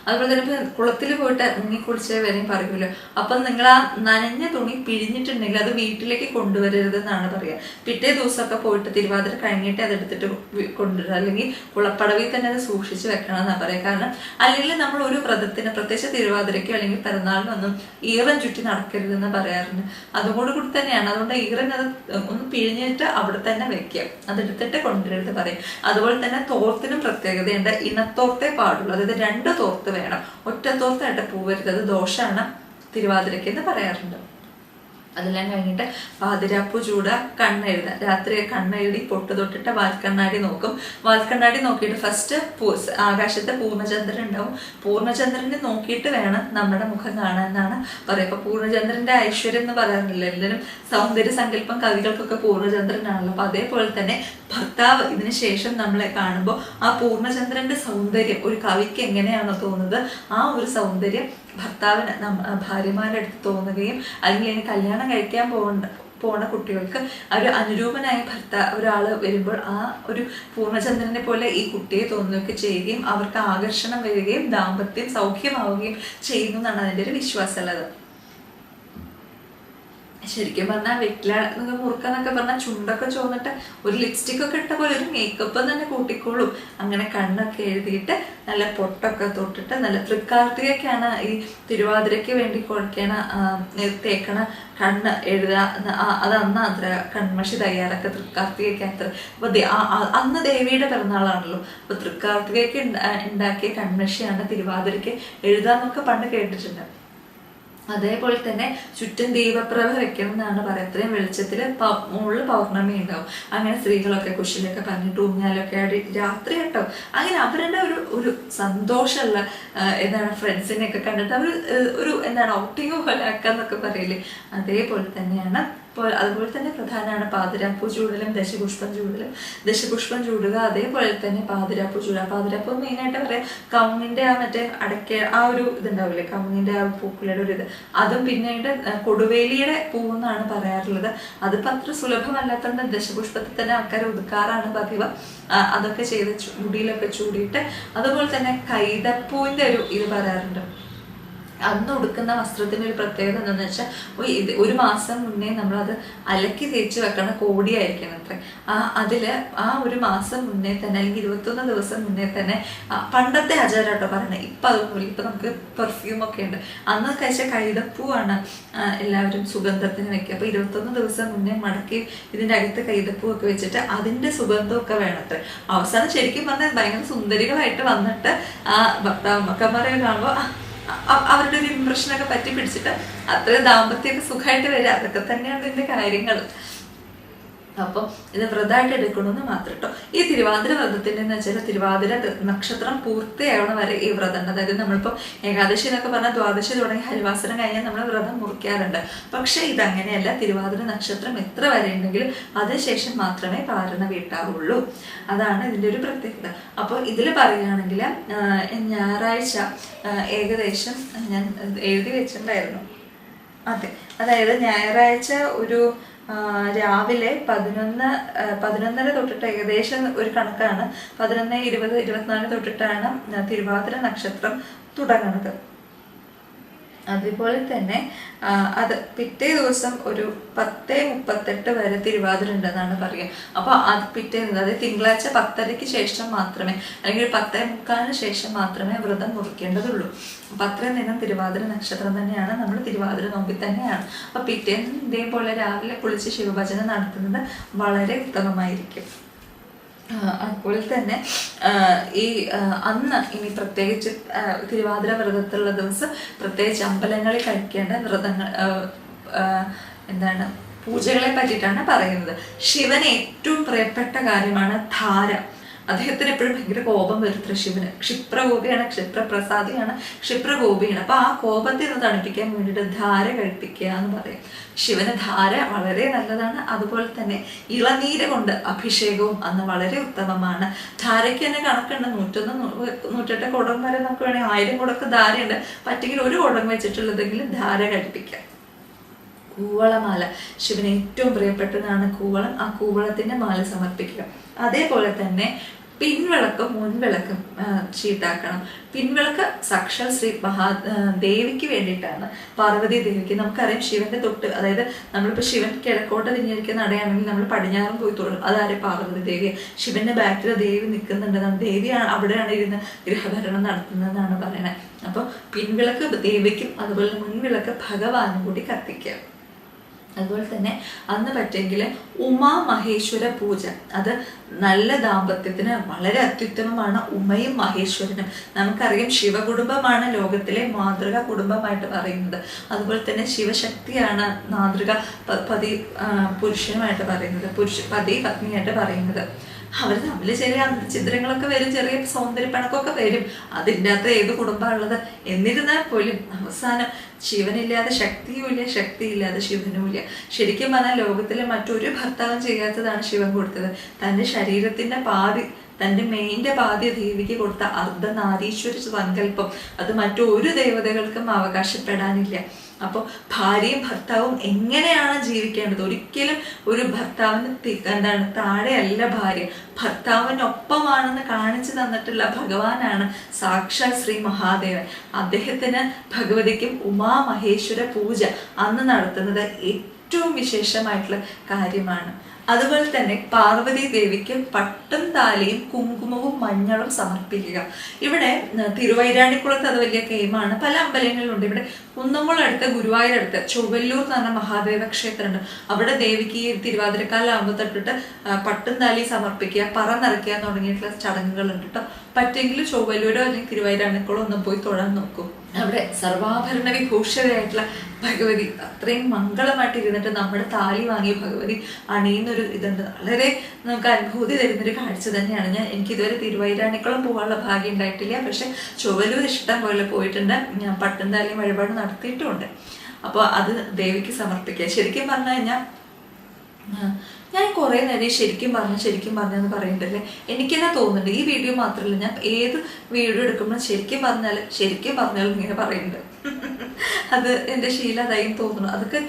അതുപോലെ തന്നെ ഇപ്പം കുളത്തിൽ പോയിട്ട് മുങ്ങി കുളിച്ച വരെയും പറയുമല്ലോ. അപ്പം നിങ്ങൾ ആ നനഞ്ഞ തുണി പിഴിഞ്ഞിട്ടുണ്ടെങ്കിൽ അത് വീട്ടിലേക്ക് കൊണ്ടുവരരുത് എന്നാണ് പറയുക. പിറ്റേ ദിവസമൊക്കെ പോയിട്ട് തിരുവാതിര കഴിഞ്ഞിട്ട് അത് എടുത്തിട്ട് കൊണ്ടുവരിക. അല്ലെങ്കിൽ കുളപ്പടവിൽ തന്നെ അത് സൂക്ഷിച്ച് വെക്കണം എന്നാണ് പറയുക. കാരണം അല്ലെങ്കിൽ നമ്മൾ ഒരു വ്രതത്തിന് പ്രത്യേകിച്ച് തിരുവാതിരയ്ക്കോ അല്ലെങ്കിൽ പിറന്നാളിനൊന്നും ഈറൻ ചുറ്റി നടക്കരുതെന്ന് പറയാറുണ്ട്. അതുകൊണ്ട് കൂടി തന്നെയാണ്. അതുകൊണ്ട് ഈറൻ അത് ഒന്ന് പിഴിഞ്ഞിട്ട് അവിടെ തന്നെ വെക്കുക. അതെടുത്തിട്ട് കൊണ്ടുവരരുത് പറയും അതുപോലെ തന്നെ തോർത്തിനും പ്രത്യേകതയുണ്ട്. ഇനത്തോർത്തേ പാടുള്ളൂ. അതായത് രണ്ട് തോർത്ത് വേണം. ഒറ്റ തോർത്തായിട്ട് പോവരുത്. അത് ദോഷമാണ് തിരുവാതിരയ്ക്ക് എന്ന് പറയാറുണ്ട്. അതെല്ലാം കഴിഞ്ഞിട്ട് പാതിരാപ്പു ചൂട കണ്ണെഴുത രാത്രി കണ്ണെഴുതി പൊട്ട് തൊട്ടിട്ട് വാൽക്കണ്ണാടി നോക്കും. വാൽക്കണ്ണാടി നോക്കിയിട്ട് ഫസ്റ്റ് പൂ ആകാശത്ത് പൂർണചന്ദ്രൻ ഉണ്ടാവും. പൂർണചന്ദ്രനെ നോക്കിയിട്ട് വേണം നമ്മുടെ മുഖം കാണാൻ എന്നാണ് പറയുക. അപ്പൊ പൂർണചന്ദ്രന്റെ ഐശ്വര്യം എന്ന് പറയാറില്ല? എല്ലാവരും സൗന്ദര്യ സങ്കല്പം കവികൾക്കൊക്കെ പൂർണചന്ദ്രനാണല്ലോ. അപ്പൊ അതേപോലെ തന്നെ ഭർത്താവ് ഇതിന് ശേഷം നമ്മളെ കാണുമ്പോൾ ആ പൂർണചന്ദ്രന്റെ സൗന്ദര്യം ഒരു കവിക്ക് എങ്ങനെയാണോ തോന്നുന്നത് ആ ഒരു സൗന്ദര്യം ഭർത്താവിന് ഭാര്യമാരുടെ അടുത്ത് തോന്നുകയും അല്ലെങ്കിൽ ഇനി കല്യാണം കഴിക്കാൻ പോകുന്ന പോണ കുട്ടികൾക്ക് ഒരു അനുരൂപനായ ഭർത്താവ് ഒരാൾ വരുമ്പോൾ ആ ഒരു പൂർണചന്ദ്രനെ പോലെ ഈ കുട്ടിയെ തോന്നുകയൊക്കെ ചെയ്യുകയും അവർക്ക് ആകർഷണം വരികയും ദാമ്പത്യം സൗഖ്യമാവുകയും ചെയ്യുന്നു എന്നാണ് അതിന്റെ ഒരു വിശ്വാസമുള്ളത്. ശരിക്കും പറഞ്ഞാൽ വെറ്റില മുറുക്കെന്നൊക്കെ പറഞ്ഞാൽ ചുണ്ടൊക്കെ ചോന്നിട്ട് ഒരു ലിപ്സ്റ്റിക് ഒക്കെ ഇട്ട പോലെ ഒരു മേക്കപ്പ് തന്നെ കൂട്ടിക്കോളും. അങ്ങനെ കണ്ണൊക്കെ എഴുതിയിട്ട് നല്ല പൊട്ടൊക്കെ തൊട്ടിട്ട് നല്ല തൃക്കാർത്തികയ്ക്കാണ് ഈ തിരുവാതിരയ്ക്ക് വേണ്ടി കൊടുക്കണ തേക്കണ കണ്ണ് എഴുതുക അന്ന് അത്ര കൺമഷി തയ്യാറൊക്കെ തൃക്കാർത്തികയ്ക്ക് അത്ര. അപ്പൊ അന്ന് ദേവിയുടെ പിറന്നാളാണല്ലോ. അപ്പൊ തൃക്കാർത്തികയ്ക്ക് ഉണ്ടാ- ഉണ്ടാക്കിയ കൺമഷിയാണ് തിരുവാതിരയ്ക്ക് എഴുതാന്നൊക്കെ പണ്ട് കേട്ടിട്ടുണ്ട്. അതേപോലെ തന്നെ ചുറ്റും ദീപപ്രഭ വെക്കണം എന്നാണ് പറയുന്നത് വെളിച്ചത്തിൽ മുകളിൽ പൗർണമി ഉണ്ടാവും. അങ്ങനെ സ്ത്രീകളൊക്കെ കുശിലൊക്കെ പറഞ്ഞിട്ട് ഊഞ്ഞാലൊക്കെ ആടി രാത്രി കേട്ടോ. അങ്ങനെ അവരുടെ ഒരു ഒരു സന്തോഷമുള്ള എന്താണ് ഫ്രണ്ട്സിനെയൊക്കെ കണ്ടിട്ട് അവർ ഒരു എന്താണ് ഔട്ടിങ് പോലെ ആക്കാന്നൊക്കെ പറയില്ലേ? അതേപോലെ തന്നെയാണ് ഇപ്പോൾ അതുപോലെ തന്നെ പ്രധാനമാണ് പാതിരാപ്പൂ ചൂടലും ദശപുഷ്പം ചൂടലും. ദശപുഷ്പം ചൂടുക അതേപോലെ തന്നെ പാതിരാപ്പൂ ചൂടുക. പാതിരാപ്പൂ മെയിനായിട്ട് പറയാം കമ്മിന്റെ ആ മറ്റേ അടയ്ക്ക ആ ഒരു ഇതുണ്ടാവില്ലേ? കമ്മിന്റെ ആ പൂക്കളുടെ ഒരു ഇത്. അതും പിന്നീട് കൊടുവേലിയുടെ പൂവെന്നാണ് പറയാറുള്ളത്. അതിപ്പോൾ അത്ര സുലഭമല്ലാത്തതുകൊണ്ട് ദശപുഷ്പത്തിൽ തന്നെ ആൾക്കാർ ഒതുക്കാറാണ് പതിവ്. അതൊക്കെ ചെയ്ത് മുടിയിലൊക്കെ ചൂടിയിട്ട് അതുപോലെ തന്നെ കൈതപ്പൂവിന്റെ ഒരു ഇത് പറയാറുണ്ട്. അന്ന് ഉടുക്കുന്ന വസ്ത്രത്തിന്റെ ഒരു പ്രത്യേകത എന്താണെന്ന് വെച്ചാൽ ഇത് ഒരു മാസം മുന്നേ നമ്മളത് അലക്കി തേച്ച് വെക്കണ കോടിയായിരിക്കണം അത്ര. ആ അതിൽ ആ ഒരു മാസം മുന്നേ തന്നെ അല്ലെങ്കിൽ ഇരുപത്തൊന്ന് ദിവസം മുന്നേ തന്നെ പണ്ടത്തെ ആചാരം കേട്ടോ പറയണേ. ഇപ്പൊ അതൊന്നുമില്ല ഇപ്പൊ നമുക്ക് പെർഫ്യൂം ഒക്കെ ഉണ്ട്. അന്ന് കഴിച്ച കൈതപ്പൂവാണ് എല്ലാവരും സുഗന്ധത്തിന് വെക്കുക. അപ്പോൾ ഇരുപത്തൊന്ന് ദിവസം മുന്നേ മടക്കി ഇതിന്റെ അകത്ത് കൈതപ്പൂ ഒക്കെ വെച്ചിട്ട് അതിന്റെ സുഗന്ധമൊക്കെ വേണത്ര അവസാനം ശരിക്കും പറഞ്ഞാൽ ഭയങ്കര സുന്ദരികളായിട്ട് വന്നിട്ട് ആ ഭർത്താക്കന്മാരെ കാണുമ്പോൾ അ- അവരുടെ ഒരു ഇംപ്രഷനൊക്കെ പറ്റി പിടിച്ചിട്ട് അത്രയും ദാമ്പത്യമൊക്കെ സുഖമായിട്ട് വരിക. അതൊക്കെ തന്നെയാണ് ഇതിന്റെ കാര്യങ്ങൾ. അപ്പം ഇത് വ്രതമായിട്ട് എടുക്കണമെന്ന് മാത്രം കേട്ടോ ഈ തിരുവാതിര വ്രതത്തിന്റെ എന്ന് വെച്ചാൽ തിരുവാതിര നക്ഷത്രം പൂർത്തിയാവണ വരെ ഈ വ്രതം അതായത് നമ്മളിപ്പോൾ ഏകാദശി എന്നൊക്കെ പറഞ്ഞാൽ ദ്വാദശി തുടങ്ങി ഹരിവാസനം കഴിഞ്ഞാൽ നമ്മൾ വ്രതം മുറിക്കാറുണ്ട്. പക്ഷെ ഇതങ്ങനെയല്ല. തിരുവാതിര നക്ഷത്രം എത്ര വരെ ഉണ്ടെങ്കിലും അതിനുശേഷം മാത്രമേ പാരണ വീട്ടാവുള്ളൂ. അതാണ് ഇതിന്റെ ഒരു പ്രത്യേകത. അപ്പോൾ ഇതിൽ പറയുകയാണെങ്കിൽ ഞായറാഴ്ച ഏകദേശം ഞാൻ എഴുതി വെച്ചിട്ടുണ്ടായിരുന്നു. അതെ. അതായത് ഞായറാഴ്ച ഒരു രാവിലെ പതിനൊന്ന് പതിനൊന്നര തൊട്ടിട്ട് ഏകദേശം ഒരു കണക്കാണ്. പതിനൊന്ന് ഇരുപത് ഇരുപത്തിനാല് തൊട്ടിട്ടാണ് തിരുവാതിര നക്ഷത്രം തുടങ്ങുന്നത്. അതുപോലെ തന്നെ അത് പിറ്റേ ദിവസം ഒരു പത്ത് മുപ്പത്തെട്ട് വരെ തിരുവാതിര ഉണ്ടെന്നാണ് പറയുക. അപ്പോൾ അത് പിറ്റേ അതായത് തിങ്കളാഴ്ച പത്തരയ്ക്ക് ശേഷം മാത്രമേ അല്ലെങ്കിൽ പത്തേ മുക്കാലിന് ശേഷം മാത്രമേ വ്രതം മുറിക്കേണ്ടതുള്ളൂ. അപ്പം അത്രയും നേരം തിരുവാതിര നക്ഷത്രം തന്നെയാണ് നമ്മൾ തിരുവാതിര നോക്കി തന്നെയാണ്. അപ്പം പിറ്റേന്ന് ഇതേപോലെ രാവിലെ കുളിച്ച് ശിവഭജനം നടത്തുന്നത് വളരെ ഉത്തമമായിരിക്കും. അതുപോലെ തന്നെ ഈ അന്ന് ഇനി പ്രത്യേകിച്ച് തിരുവാതിര വ്രതത്തിലുള്ള ദിവസം പ്രത്യേകിച്ച് അമ്പലങ്ങളിൽ കഴിക്കേണ്ട വ്രതങ്ങൾ എന്താണ് പൂജകളെ പറ്റിയിട്ടാണ് പറയുന്നത്. ശിവന് ഏറ്റവും പ്രിയപ്പെട്ട കാര്യമാണ് ധാര. അദ്ദേഹത്തിന് എപ്പോഴും ഭയങ്കര കോപം വരുത്ര ശിവന് ക്ഷിപ്രകോപിയാണ് ക്ഷിപ്രപ്രസാദിയാണ് ക്ഷിപ്രകോപിയാണ്. അപ്പൊ ആ കോപത്തെ ഒന്ന് തണുപ്പിക്കാൻ വേണ്ടിയിട്ട് ധാര കഴിപ്പിക്കുക എന്ന് പറയും. ശിവന് ധാര വളരെ നല്ലതാണ്. അതുപോലെ തന്നെ ഇളനീര് കൊണ്ട് അഭിഷേകവും അന്ന് വളരെ ഉത്തമമാണ്. ധാരയ്ക്ക് തന്നെ കണക്കുണ്ട്. നൂറ്റൊന്ന് നൂറ്റെട്ട് കുടം വരെ നമുക്ക് വേണമെങ്കിൽ ആയിരം കുടക്ക് ധാരയുണ്ട്. പറ്റെങ്കിൽ ഒരു കുടം വെച്ചിട്ടുള്ളതെങ്കിലും ധാര കഴിപ്പിക്കാം. കൂവളമാല. ശിവന് ഏറ്റവും പ്രിയപ്പെട്ടതാണ് കൂവളം. ആ കൂവളത്തിന്റെ മാല സമർപ്പിക്കുക. അതേപോലെ തന്നെ പിൻവിളക്കും മുൻവിളക്കും ചീട്ടാക്കണം. പിൻവിളക്ക് സക്ഷൽ ശ്രീ മഹാ ദേവിക്ക് വേണ്ടിയിട്ടാണ്. പാർവതി ദേവിക്ക്. നമുക്കറിയാം ശിവന്റെ തൊട്ട് അതായത് നമ്മളിപ്പോൾ ശിവൻ കിഴക്കോട്ട് തിരിഞ്ഞിരിക്കുന്ന നടയാണെങ്കിൽ നമ്മൾ പടിഞ്ഞാറും പോയി തൊഴും. അതാരെ? പാർവതി ദേവി ശിവന്റെ ബാക്കിൽ ദേവി നിൽക്കുന്നുണ്ടെന്നാണ് ദേവിയാണ് അവിടെയാണ് ഇരുന്ന് ഗ്രഹഭരണം നടത്തുന്നതെന്നാണ് പറയുന്നത് അപ്പോൾ പിൻവിളക്ക് ദേവിക്കും അതുപോലെ മുൻവിളക്ക് ഭഗവാനും കൂടി കത്തിക്കുക അതുപോലെ തന്നെ അന്ന് പറ്റെങ്കിൽ ഉമാ മഹേശ്വര പൂജ. അത് നല്ല ദാമ്പത്യത്തിന് വളരെ അത്യുത്തമമാണ് ഉമയും മഹേശ്വരനും. നമുക്കറിയാം ശിവകുടുംബമാണ് ലോകത്തിലെ മാതൃക കുടുംബമായിട്ട് പറയുന്നത്. അതുപോലെ തന്നെ ശിവശക്തിയാണ് മാതൃക പതി പുരുഷനുമായിട്ട് പറയുന്നത്. പുരുഷ പതി പത്നിയായിട്ട് പറയുന്നത്. അവർ തമ്മിൽ ചെറിയ ചിത്രങ്ങളൊക്കെ വരും ചെറിയ സൗന്ദര്യപ്പണക്കമൊക്കെ വരും. അതിന്റെ അകത്ത് ഏത് കുടുംബമാണുള്ളത്? എന്നിരുന്നാൽ പോലും അവസാനം ശിവനില്ലാതെ ശക്തിയുമില്ല ശക്തിയില്ലാതെ ശിവനുമില്ല. ശരിക്കും പറഞ്ഞാൽ ലോകത്തിലെ മറ്റൊരു ഭർത്താവും ചെയ്യാത്തതാണ് ശിവൻ കൊടുത്തത്. തന്റെ ശരീരത്തിന്റെ പാതി തന്റെ മെയിന്റെ പാതി ദേവിക്ക് കൊടുത്ത അർദ്ധനാരീശ്വര സങ്കല്പം. അത് മറ്റൊരു ദേവതകൾക്കും അവകാശപ്പെടാനില്ല. അപ്പോൾ ഭാര്യയും ഭർത്താവും എങ്ങനെയാണ് ജീവിക്കേണ്ടത്? ഒരിക്കലും ഒരു ഭർത്താവിന് എന്താണ് താഴെയല്ല ഭാര്യ. ഭർത്താവിനൊപ്പമാണെന്ന് കാണിച്ചു തന്നിട്ടുള്ള ഭഗവാനാണ് സാക്ഷാൽ ശ്രീ മഹാദേവൻ. അദ്ദേഹത്തിന് ഭഗവതിക്കും ഉമാമഹേശ്വര പൂജ അന്ന് നടത്തുന്നത് ഏറ്റവും വിശേഷമായിട്ടുള്ള കാര്യമാണ്. അതുപോലെ തന്നെ പാർവതി ദേവിക്ക് പട്ടും താലിയും കുങ്കുമവും മഞ്ഞളും സമർപ്പിക്കുക. ഇവിടെ തിരുവൈരാണിക്കുളത്ത് അത് വലിയ കെയിമാണ് പല അമ്പലങ്ങളിലുണ്ട്. ഇവിടെ കുന്നംകുളം അടുത്ത് ഗുരുവായൂർ അടുത്ത് ചൊവ്വല്ലൂർ എന്ന് പറഞ്ഞ മഹാദേവ ക്ഷേത്രമുണ്ട് അവിടെ ദേവിക്ക് ഈ തിരുവാതിരക്കാലാകുമ്പോൾ തൊട്ടിട്ട് പട്ടും താലി സമർപ്പിക്കുക പറ നിറയ്ക്കുക തുടങ്ങിയിട്ടുള്ള ചടങ്ങുകളുണ്ട് കേട്ടോ. പറ്റെങ്കിൽ ചൊവ്വല്ലൂരോ അല്ലെങ്കിൽ തിരുവൈരാണിക്കുളം ഒന്ന് പോയി തൊഴാൻ നോക്കും. അവിടെ സർവാഭരണ വിഭൂഷകരായിട്ടുള്ള ഭഗവതി. അത്രയും മംഗളമായിട്ട് ഇരുന്നിട്ട് നമ്മുടെ താലി വാങ്ങിയ ഭഗവതി അണിയുന്നൊരു ഇതുണ്ട്. വളരെ നമുക്ക് അനുഭൂതി തരുന്നൊരു കാഴ്ച തന്നെയാണ്. ഞാൻ എനിക്ക് ഇതുവരെ തിരുവൈരാണിക്കുളം പോകാനുള്ള ഭാഗ്യം ഉണ്ടായിട്ടില്ല. പക്ഷെ ചുവലൂർ ഇഷ്ടം പോലെ പോയിട്ടുണ്ട്. ഞാൻ പട്ടും താലിയും വഴിപാട് നടത്തിയിട്ടുമുണ്ട് അപ്പോൾ അത് ദേവിക്ക് സമർപ്പിക്കുക ശരിക്കും പറഞ്ഞു കഴിഞ്ഞാൽ ഞാൻ കുറേ നേരം ശരിക്കും പറഞ്ഞു ശരിക്കും പറഞ്ഞെന്ന് പറയുന്നുണ്ടല്ലേ എനിക്കെന്നെ തോന്നുന്നുണ്ട് ഈ വീഡിയോ മാത്രമല്ല ഞാൻ ഏത് വീഡിയോ എടുക്കുമ്പോൾ ശരിക്കും പറഞ്ഞാൽ ശരിക്കും പറഞ്ഞാൽ ഇങ്ങനെ പറയുന്നുണ്ട് അത് എന്റെ ശീലം അതായും തോന്നുന്നു. അതൊക്കെ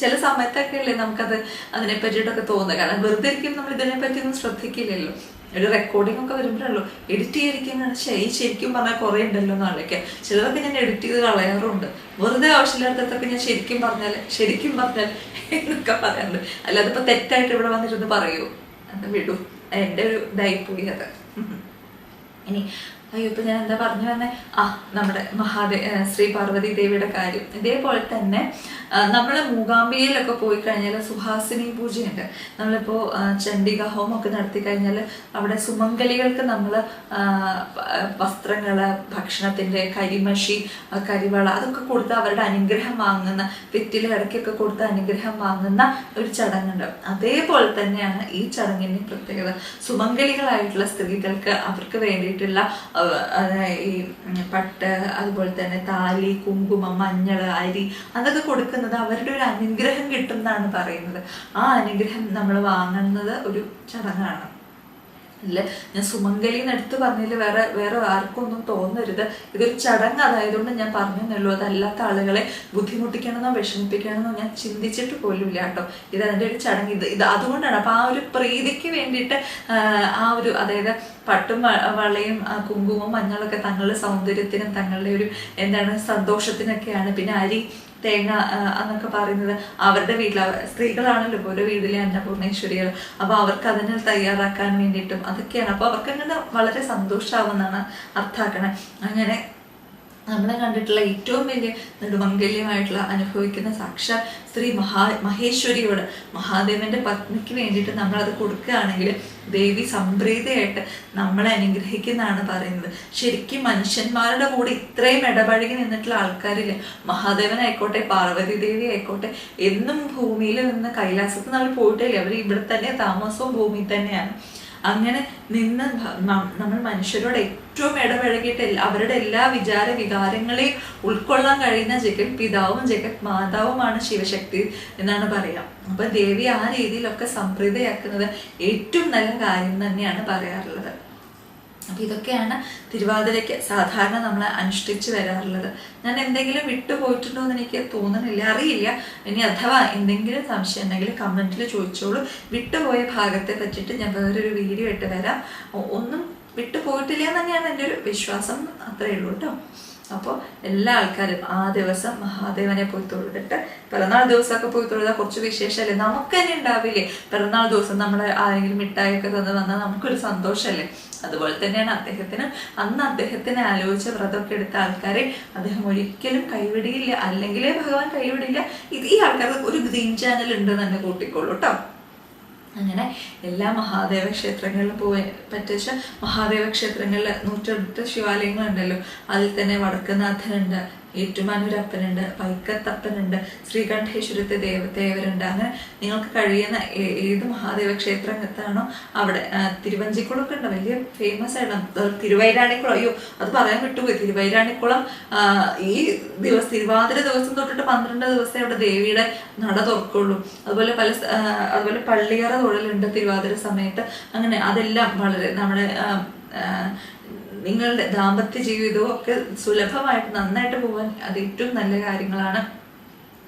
ചില സമയത്തൊക്കെ അല്ലേ നമുക്കത് അതിനെ പറ്റിയിട്ടൊക്കെ തോന്നുന്നത് കാരണം വെറുതെ ഇരിക്കും നമ്മൾ ഇതിനെ പറ്റി ഒന്നും ശ്രദ്ധിക്കില്ലല്ലോ. ഒരു റെക്കോർഡിംഗ് ഒക്കെ വരുമ്പോഴല്ലോ എഡിറ്റ് ചെയ്തിരിക്കുന്നതാണ്. ശരി ശരിക്കും പറഞ്ഞാൽ കുറേ ഉണ്ടല്ലോ നാളേക്ക് ചിലതൊക്കെ ഞാൻ എഡിറ്റ് ചെയ്ത് കളയാറുണ്ട്. വെറുതെ ആവശ്യമില്ലാത്തതൊക്കെ ഞാൻ ശരിക്കും പറഞ്ഞാൽ ശരിക്കും പറഞ്ഞാൽ എന്നൊക്കെ പറയാറുണ്ട്. അല്ലാതെ ഇപ്പൊ തെറ്റായിട്ട് ഇവിടെ വന്നിരുന്ന് പറയൂ. അത് വിടും. എന്റെ ഒരു ഇതായിപ്പോയി അത്. ഇനി അയ്യോ ഇപ്പൊ ഞാൻ എന്താ പറഞ്ഞു തന്നെ ആ നമ്മുടെ മഹാദേ ശ്രീ പാർവതി ദേവിയുടെ കാര്യം. ഇതേപോലെ തന്നെ നമ്മൾ മൂകാംബികയിലൊക്കെ പോയി കഴിഞ്ഞാൽ സുഹാസിനി പൂജയുണ്ട്. നമ്മളിപ്പോ ആ, ചണ്ഡിക ഹോമമൊക്കെ നടത്തി കഴിഞ്ഞാൽ അവിടെ സുമംഗലികൾക്ക് നമ്മൾ വസ്ത്രങ്ങൾ ഭക്ഷണത്തിന്റെ കരിമഷി കരിവള അതൊക്കെ കൊടുത്ത് അവരുടെ അനുഗ്രഹം വാങ്ങുന്ന വെറ്റില ഇടയ്ക്കൊക്കെ കൊടുത്ത് അനുഗ്രഹം വാങ്ങുന്ന ഒരു ചടങ്ങുണ്ട്. അതേപോലെ തന്നെയാണ് ഈ ചടങ്ങിന്റെ പ്രത്യേകത. സുമംഗലികളായിട്ടുള്ള സ്ത്രീകൾക്ക് അവർക്ക് വേണ്ടിയിട്ടുള്ള ഈ പട്ട് അതുപോലെ തന്നെ താലി കുങ്കുമം മഞ്ഞൾ അരി അതൊക്കെ കൊടുക്കുന്നത് അവരുടെ ഒരു അനുഗ്രഹം കിട്ടുന്നതാണ് പറയുന്നത്. ആ അനുഗ്രഹം നമ്മൾ വാങ്ങുന്നത് ഒരു ചടങ്ങാണ്. ഇല്ല ഞാൻ സുമംഗലി എന്ന് എടുത്ത് പറഞ്ഞതിൽ വേറെ വേറെ ആർക്കും ഒന്നും തോന്നരുത്. ഇതൊരു ചടങ്ങ് അതായതുകൊണ്ട് ഞാൻ പറഞ്ഞെന്നുള്ളൂ അതല്ലാത്ത ആളുകളെ ബുദ്ധിമുട്ടിക്കണമെന്നോ വിഷമിപ്പിക്കണമെന്നോ ഞാൻ ചിന്തിച്ചിട്ട് പോലും ഇല്ല കേട്ടോ. ഇത് അതിന്റെ ഒരു ചടങ്ങ്. ഇത് ഇത് അതുകൊണ്ടാണ്. അപ്പോൾ ആ ഒരു പ്രീതിക്ക് വേണ്ടിയിട്ട് ആ, ഒരു അതായത് പട്ടും വളയും കുങ്കുമവും മഞ്ഞളൊക്കെ തങ്ങളുടെ സൗന്ദര്യത്തിനും തങ്ങളുടെ ഒരു എന്താണ് സന്തോഷത്തിനൊക്കെയാണ്. പിന്നെ അരി തേങ്ങ എന്നൊക്കെ പറയുന്നത്. അവരുടെ വീട്ടിൽ സ്ത്രീകളാണല്ലോ ഓരോ വീട്ടിലെ അന്നപൂർണേശ്വരികൾ അപ്പൊ അവർക്ക് അതിനെ തയ്യാറാക്കാൻ വേണ്ടിയിട്ടും അതൊക്കെയാണ്. അപ്പൊ അവർക്ക് അങ്ങനെ വളരെ സന്തോഷമാവുന്നതാണ് അർത്ഥാക്കണേ അങ്ങനെ നമ്മളെ കണ്ടിട്ടുള്ള ഏറ്റവും വലിയ നെടുമംഗല്യമായിട്ടുള്ള അനുഭവിക്കുന്ന സാക്ഷാ സ്ത്രീ മഹാ മഹേശ്വരിയോട് മഹാദേവന്റെ പത്നിക്ക് വേണ്ടിയിട്ട് നമ്മൾ അത് കൊടുക്കുകയാണെങ്കിൽ ദേവി സംപ്രീതയായിട്ട് നമ്മളെ അനുഗ്രഹിക്കുന്നതാണ് പറയുന്നത്. ശരിക്കും മനുഷ്യന്മാരുടെ കൂടെ ഇത്രയും ഇടപഴകി നിന്നിട്ടുള്ള ആൾക്കാരില്ല? മഹാദേവനായിക്കോട്ടെ പാർവതി ദേവി ആയിക്കോട്ടെ എന്നും ഭൂമിയിൽ നിന്ന് കൈലാസത്ത് നമ്മൾ പോയിട്ടില്ല? അവർ ഇവിടെ തന്നെ താമസവും ഭൂമിയിൽ തന്നെയാണ്. അങ്ങനെ നിന്ന് നമ്മൾ മനുഷ്യരോട് ഏറ്റവും ഇടപഴകിയിട്ട് അവരുടെ എല്ലാ വിചാര വികാരങ്ങളെയും ഉൾക്കൊള്ളാൻ കഴിയുന്ന ജഗത് പിതാവും ജഗത് മാതാവുമാണ് ശിവശക്തി എന്നാണ് പറയാം. അപ്പൊ ദേവി ആ രീതിയിലൊക്കെ സംപ്രീതയാക്കുന്നത് ഏറ്റവും നല്ല കാര്യം തന്നെയാണ് പറയാറുള്ളത്. അപ്പോൾ ഇതൊക്കെയാണ് തിരുവാതിരയ്ക്ക് സാധാരണ നമ്മൾ അനുഷ്ഠിച്ച് വരാറുള്ളത്. ഞാൻ എന്തെങ്കിലും വിട്ടുപോയിട്ടുണ്ടോ എന്ന് എനിക്ക് തോന്നുന്നില്ല അറിയില്ല. ഇനി അഥവാ എന്തെങ്കിലും സംശയം ഉണ്ടെങ്കിൽ കമന്റിൽ ചോദിച്ചോളൂ. വിട്ടുപോയ ഭാഗത്തെ പറ്റിയിട്ട് ഞാൻ വേറൊരു വീഡിയോ ഇട്ട് വരാം. ഒന്നും വിട്ടുപോയിട്ടില്ല എന്ന് തന്നെയാണ് എന്റെ ഒരു വിശ്വാസം അത്രയേ ഉള്ളൂ കേട്ടോ. അപ്പോൾ എല്ലാ ആൾക്കാരും ആ ദിവസം മഹാദേവനെ പോയി തൊഴുതിട്ട് പിറന്നാൾ ദിവസമൊക്കെ പോയി തൊഴുതാൽ കുറച്ച് വിശേഷമല്ലേ? നമുക്ക് തന്നെ ഉണ്ടാവില്ലേ? പിറന്നാൾ ദിവസം നമ്മൾ ആരെങ്കിലും മിഠായി ഒക്കെ തന്നു വന്നാൽ നമുക്കൊരു സന്തോഷമല്ലേ? അതുപോലെ തന്നെയാണ് അദ്ദേഹത്തിന്. അന്ന് അദ്ദേഹത്തിന് ആലോചിച്ച വ്രതമൊക്കെ എടുത്ത ആൾക്കാരെ അദ്ദേഹം ഒരിക്കലും കൈവിടിയില്ല. അല്ലെങ്കിലേ ഭഗവാൻ കൈവിടില്ല. ഇത് ഈ ആൾക്കാർക്ക് ഒരു ഗ്രീൻ ചാനൽ ഉണ്ട് തന്നെ കൂട്ടിക്കോളൂ കേട്ടോ അങ്ങനെ എല്ലാ മഹാദേവ ക്ഷേത്രങ്ങളിലും പോയി പറ്റിച്ച മഹാദേവ ക്ഷേത്രങ്ങളിൽ നൂറ്റെട്ട് ശിവാലയങ്ങളുണ്ടല്ലോ. അതിൽ തന്നെ വടക്കുനാഥനുണ്ട് ഏറ്റുമാനൂരപ്പനുണ്ട് വൈക്കത്തപ്പനുണ്ട് ശ്രീകണ്ഠേശ്വരത്തെ ദേവ ദേവരുണ്ട്. അങ്ങനെ നിങ്ങൾക്ക് കഴിയുന്ന ഏത് മഹാദേവ ക്ഷേത്രത്താണോ അവിടെ തിരുവഞ്ചിക്കുളമൊക്കെ ഉണ്ട്. വലിയ ഫേമസ് ആയിട്ടുണ്ട് തിരുവൈരാണിക്കുളം. അയ്യോ അത് പറയാൻ വിട്ടുപോയി. തിരുവൈരാണിക്കുളം ഈ ദിവസം തിരുവാതിര ദിവസം തൊട്ടിട്ട് പന്ത്രണ്ട് ദിവസം അവിടെ ദേവിയുടെ നട തുറക്കുള്ളൂ. അതുപോലെ പല അതുപോലെ പള്ളിയറ തൊഴിലുണ്ട് തിരുവാതിര സമയത്ത്. അങ്ങനെ അതെല്ലാം വളരെ നമ്മുടെ നിങ്ങളുടെ ദാമ്പത്യ ജീവിതവും ഒക്കെ സുലഭമായിട്ട് നന്നായിട്ട് പോകാൻ അത് ഏറ്റവും നല്ല കാര്യങ്ങളാണ്.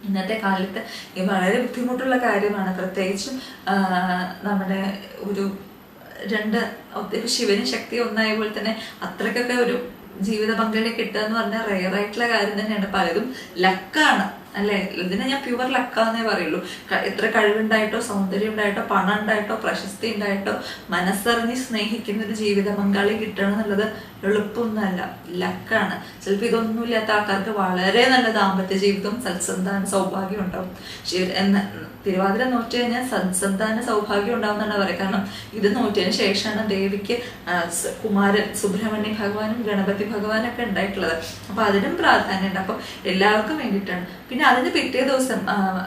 ഇന്നത്തെ കാലത്ത് വളരെ ബുദ്ധിമുട്ടുള്ള കാര്യമാണ്. പ്രത്യേകിച്ചും നമ്മുടെ ഒരു രണ്ട് ഒത്തിരി ശിവനും ശക്തി ഒന്നായ പോലെ തന്നെ അത്രക്കൊക്കെ ഒരു ജീവിത പങ്കാളി കിട്ടുക എന്ന് പറഞ്ഞാൽ റെയറായിട്ടുള്ള കാര്യം തന്നെയാണ്. പലതും ലക്കാണ് അല്ലെ? ഇതിനെ ഞാൻ പ്യുവർ ലക്കാന്നേ പറയുള്ളൂ. എത്ര കഴിവുണ്ടായിട്ടോ സൗന്ദര്യം ഉണ്ടായിട്ടോ പണം ഉണ്ടായിട്ടോ പ്രശസ്തി ഉണ്ടായിട്ടോ മനസ്സറിഞ്ഞ് സ്നേഹിക്കുന്ന ഒരു ജീവിത പങ്കാളി കിട്ടണം എന്നുള്ളത് എളുപ്പമൊന്നുമല്ല. ലക്കാണ്. ചിലപ്പോൾ ഇതൊന്നുമില്ലാത്ത ആൾക്കാർക്ക് വളരെ നല്ല ദാമ്പത്യ ജീവിതവും സത്സന്താന സൗഭാഗ്യം ഉണ്ടാവും. ശിവ എന്ന തിരുവാതിര നോറ്റ് കഴിഞ്ഞാൽ സത്സന്താന സൗഭാഗ്യം ഉണ്ടാവും എന്നാണ് പറയുക. കാരണം ഇത് നോറ്റിയതിന് ശേഷമാണ് ദേവിക്ക് കുമാരൻ സുബ്രഹ്മണ്യ ഭഗവാനും ഗണപതി ഭഗവാനും ഒക്കെ ഉണ്ടായിട്ടുള്ളത്. അപ്പൊ അതിനും പ്രാധാന്യമുണ്ട്. അപ്പൊ എല്ലാവർക്കും വേണ്ടിയിട്ടാണ്. പിന്നെ അതിന് പിറ്റേ ദിവസം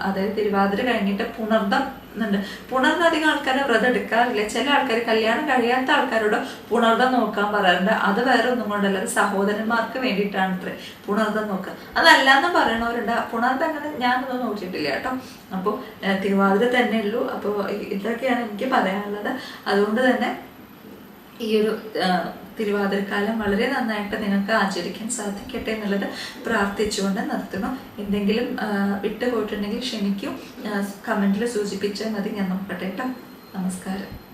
അതായത് തിരുവാതിര കഴിഞ്ഞിട്ട് പുണർദം എന്നുണ്ട് പുണർന്ന് അധികം ആൾക്കാരെ വ്രതം എടുക്കാറില്ല. ചില ആൾക്കാർ കല്യാണം കഴിയാത്ത ആൾക്കാരോട് പുണർദം നോക്കാൻ പറയാറുണ്ട്. അത് വേറെ ഒന്നും കൊണ്ടല്ല. അത് സഹോദരന്മാർക്ക് വേണ്ടിയിട്ടാണ് ഇത്ര പുണർദം നോക്കുക. അതല്ലാന്ന് പറയണവരുണ്ട്. പുണർദം അങ്ങനെ ഞാനൊന്നും നോക്കിയിട്ടില്ല കേട്ടോ. അപ്പോൾ തിരുവാതിര തന്നെ ഉള്ളൂ. അപ്പോൾ ഇതൊക്കെയാണ് എനിക്ക് പറയാനുള്ളത്. അതുകൊണ്ട് തന്നെ ഈ ഒരു തിരുവാതിരക്കാലം വളരെ നന്നായിട്ട് നിങ്ങൾക്ക് ആചരിക്കാൻ സാധിക്കട്ടെ എന്നുള്ളത് പ്രാർത്ഥിച്ചുകൊണ്ട് നിർത്തുന്നു. എന്തെങ്കിലും വിട്ടുപോയിട്ടുണ്ടെങ്കിൽ ക്ഷമിക്കും. കമന്റിൽ സൂചിപ്പിച്ചാൽ മതി. ഞാൻ നോക്കട്ടെ കേട്ടോ നമസ്കാരം.